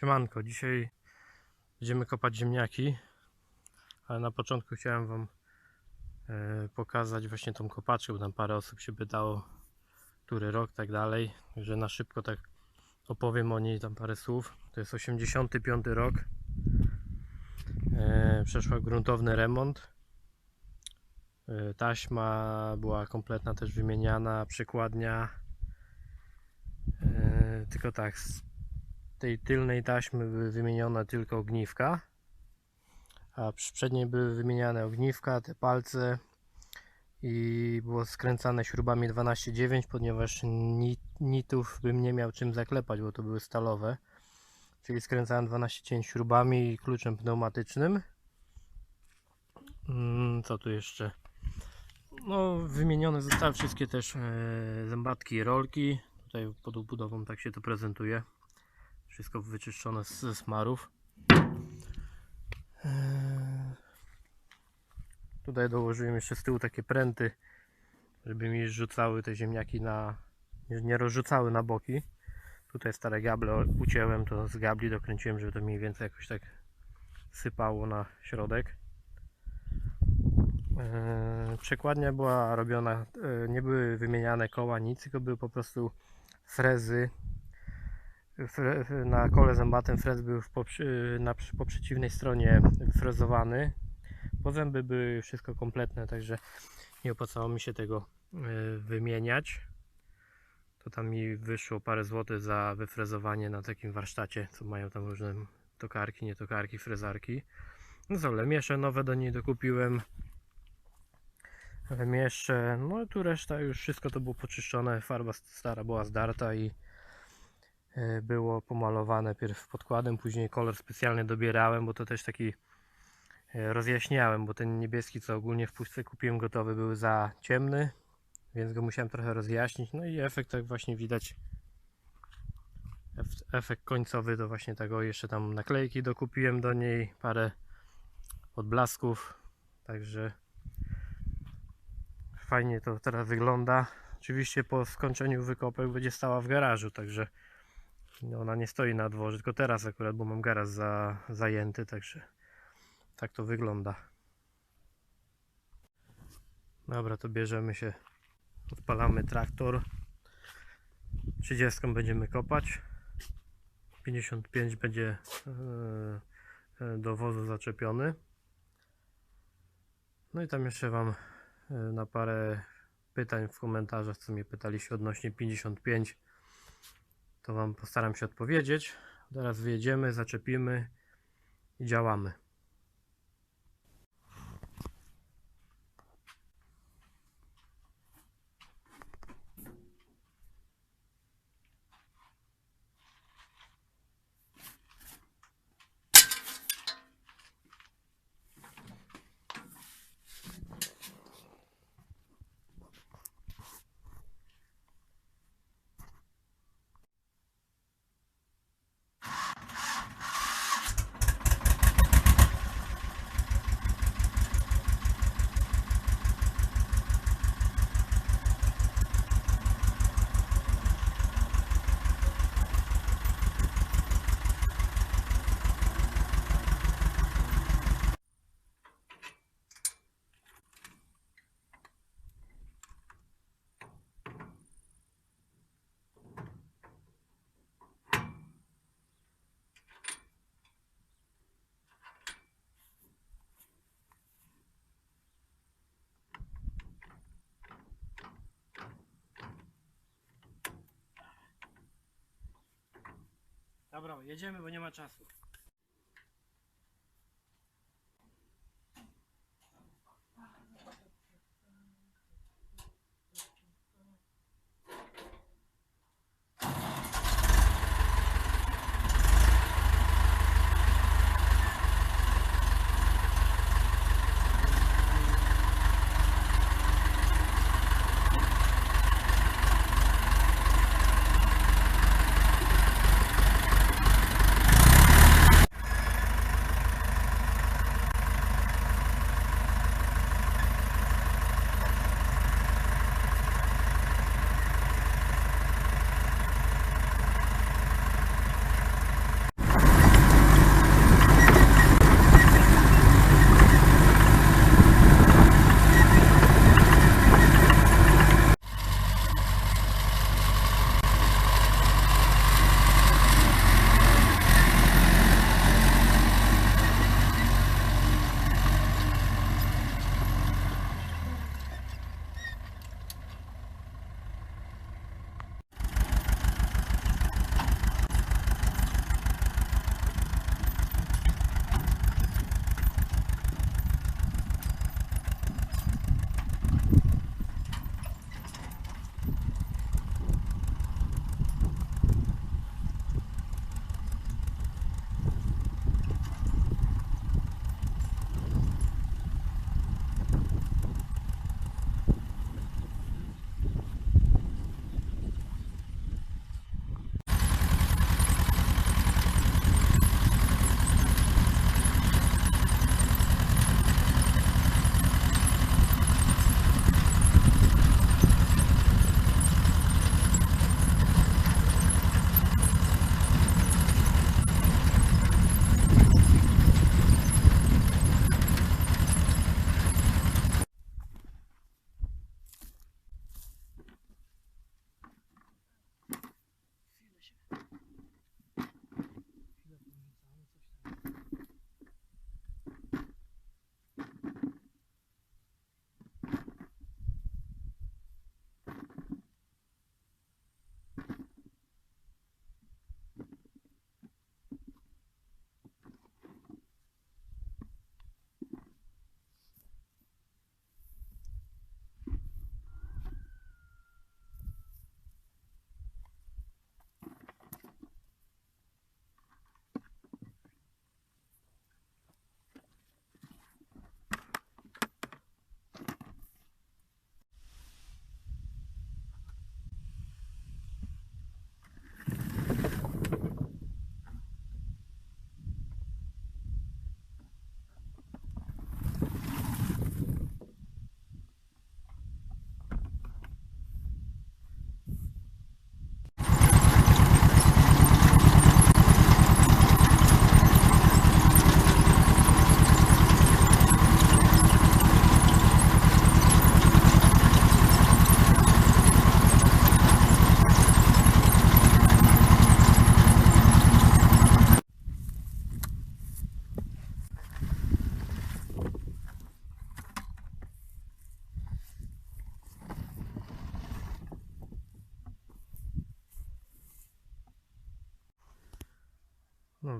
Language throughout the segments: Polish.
Siemanko, dzisiaj będziemy kopać ziemniaki, ale na początku chciałem Wam e, pokazać właśnie tą kopaczkę, bo tam parę osób się pytało, który rok, tak dalej, że na szybko tak opowiem o niej tam parę słów. To jest 85 rok, e, przeszła gruntowny remont, e, taśma była kompletna też wymieniana, przykładnia, tylko tak, tej tylnej taśmy były wymienione tylko ogniwka, a przy przedniej były wymieniane ogniwka, te palce i było skręcane śrubami 12,9, ponieważ ni- nitów bym nie miał czym zaklepać, bo to były stalowe. Czyli skręcałem 12,9 śrubami i kluczem pneumatycznym. Mm, Co tu jeszcze? No, wymienione zostały wszystkie też e, zębatki i rolki. Tutaj pod obudową tak się to prezentuje. Wszystko wyczyszczone ze smarów. Eee, Tutaj dołożyłem jeszcze z tyłu takie pręty, żeby mi rzucały te ziemniaki na. nie- rozrzucały na boki. Tutaj stare gable ucięłem to z gabli, dokręciłem, żeby to mniej więcej jakoś tak sypało na środek. Eee, Przekładnia była robiona, e, nie były wymieniane koła, nic, tylko były po prostu frezy Fre- na kole zębatym frez był na, po przeciwnej stronie frezowany. Po zęby były wszystko kompletne, także nie opłacało mi się tego y, wymieniać. To tam mi wyszło parę złotych za wyfrezowanie na takim warsztacie, co mają tam różne tokarki, nie tokarki, frezarki. No co, lemiesze nowe do niej dokupiłem. Lemiesze, no i tu reszta już wszystko to było poczyszczone, farba stara była zdarta i e, było pomalowane pierw podkładem, później kolor specjalny dobierałem, bo to też taki e, rozjaśniałem, bo ten niebieski, co ogólnie w puszce kupiłem gotowy, był za ciemny, więc go musiałem trochę rozjaśnić. No i efekt, tak właśnie widać, ef- efekt końcowy to właśnie tego, jeszcze tam naklejki dokupiłem do niej, parę odblasków, także fajnie to teraz wygląda. Oczywiście po skończeniu wykopek będzie stała w garażu, także ona nie stoi na dworze, tylko teraz akurat, bo mam garaż za, zajęty, także tak to wygląda. Dobra, to bierzemy się, odpalamy traktor. 30 będziemy kopać. 55 będzie e, e, do wozu zaczepiony. No i tam jeszcze Wam e, na parę pytań w komentarzach, co mnie pytaliście odnośnie 55 to Wam postaram się odpowiedzieć. Teraz wyjedziemy, zaczepimy i działamy. Dobra, jedziemy, bo nie ma czasu.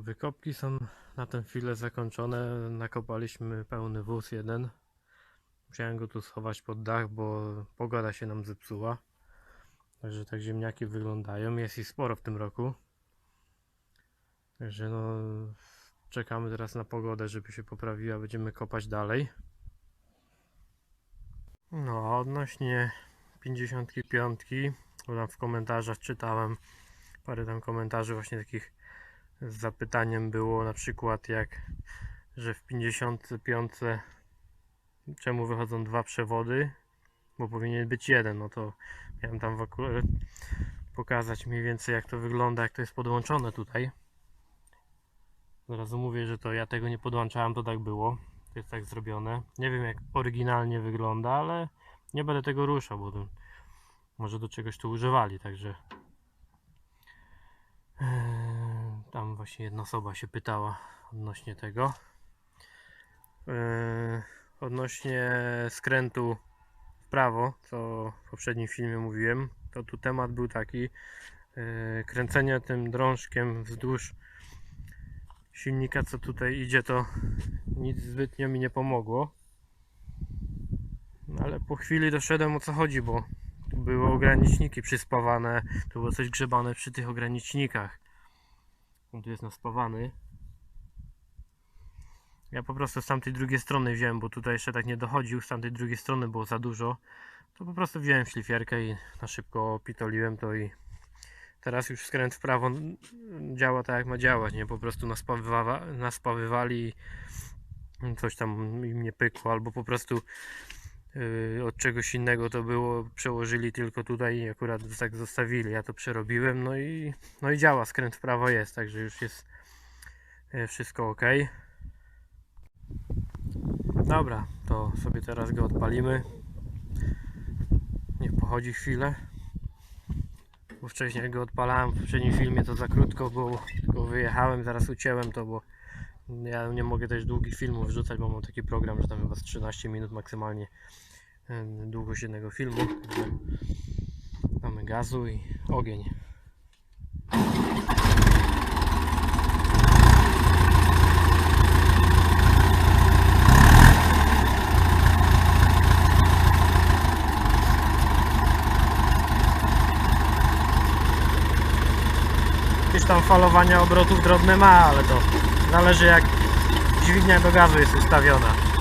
Wykopki są na tę chwilę zakończone. Nakopaliśmy pełny wóz jeden. Musiałem go tu schować pod dach, bo pogoda się nam zepsuła. Także tak ziemniaki wyglądają. Jest ich sporo w tym roku. Także no czekamy teraz na pogodę, żeby się poprawiła. Będziemy kopać dalej. No, odnośnie 55, bo tam w komentarzach czytałem parę tam komentarzy właśnie takich z zapytaniem było na przykład jak, że w 55 czemu wychodzą dwa przewody, bo powinien być jeden, no to miałem tam pokazać mniej więcej jak to wygląda, jak to jest podłączone tutaj. Zaraz mówię, że to ja tego nie podłączałem, to tak było. To jest tak zrobione. Nie wiem jak oryginalnie wygląda, ale nie będę tego ruszał, bo to może do czegoś tu używali, także Eee, tam właśnie jedna osoba się pytała odnośnie tego. Eee, Odnośnie skrętu w prawo, co w poprzednim filmie mówiłem, to tu temat był taki eee, kręcenia tym drążkiem wzdłuż silnika, co tutaj idzie, to nic zbytnio mi nie pomogło. No, Ale po chwili doszedłem o co chodzi, bo tu były ograniczniki przyspawane, tu było coś grzebane przy tych ogranicznikach. On tu jest naspawany. Ja po prostu z tamtej drugiej strony wziąłem, bo tutaj jeszcze tak nie dochodził, z tamtej drugiej strony było za dużo. To po prostu wziąłem szlifierkę i na szybko pitoliłem to i teraz już skręt w prawo działa tak jak ma działać, nie? Po prostu naspawywa, naspawywali coś tam im nie pykło, albo po prostu od czegoś innego to było, przełożyli tylko tutaj i akurat tak zostawili. Ja to przerobiłem, no i, no i działa, skręt w prawo jest, także już jest yy, wszystko ok. Dobra, to sobie teraz go odpalimy. Niech pochodzi chwilę. Bo wcześniej go odpalałem w poprzednim filmie to za krótko było, tylko wyjechałem, zaraz ucięłem to, bo ja nie mogę też długich filmów wrzucać, bo mam taki program, że tam chyba z 13 minut maksymalnie długość jednego filmu. Mamy gazu i ogień. Tam falowania obrotów drobne ma, ale to zależy jak dźwignia do gazu jest ustawiona.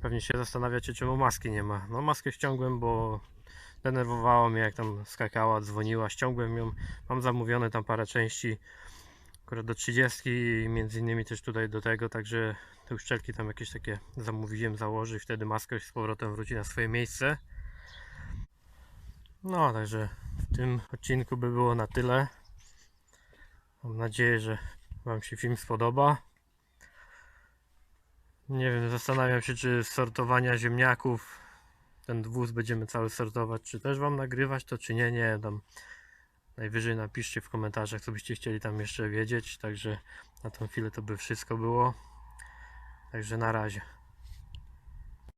Pewnie się zastanawiacie, czemu maski nie ma. No maskę ściągłem, bo denerwowało mnie, jak tam skakała, dzwoniła. Ściągłem ją. Mam zamówione tam parę części, akurat do 30 i między innymi też tutaj do tego, także te uszczelki tam jakieś takie zamówiłem założy i wtedy maska z powrotem wróci na swoje miejsce. No, także w tym odcinku by było na tyle. Mam nadzieję, że Wam się film spodoba. Nie wiem, zastanawiam się, czy sortowania ziemniaków ten wóz będziemy cały sortować, czy też Wam nagrywać to, czy nie, nie, tam najwyżej napiszcie w komentarzach, co byście chcieli tam jeszcze wiedzieć, także na tą chwilę to by wszystko było. Także na razie.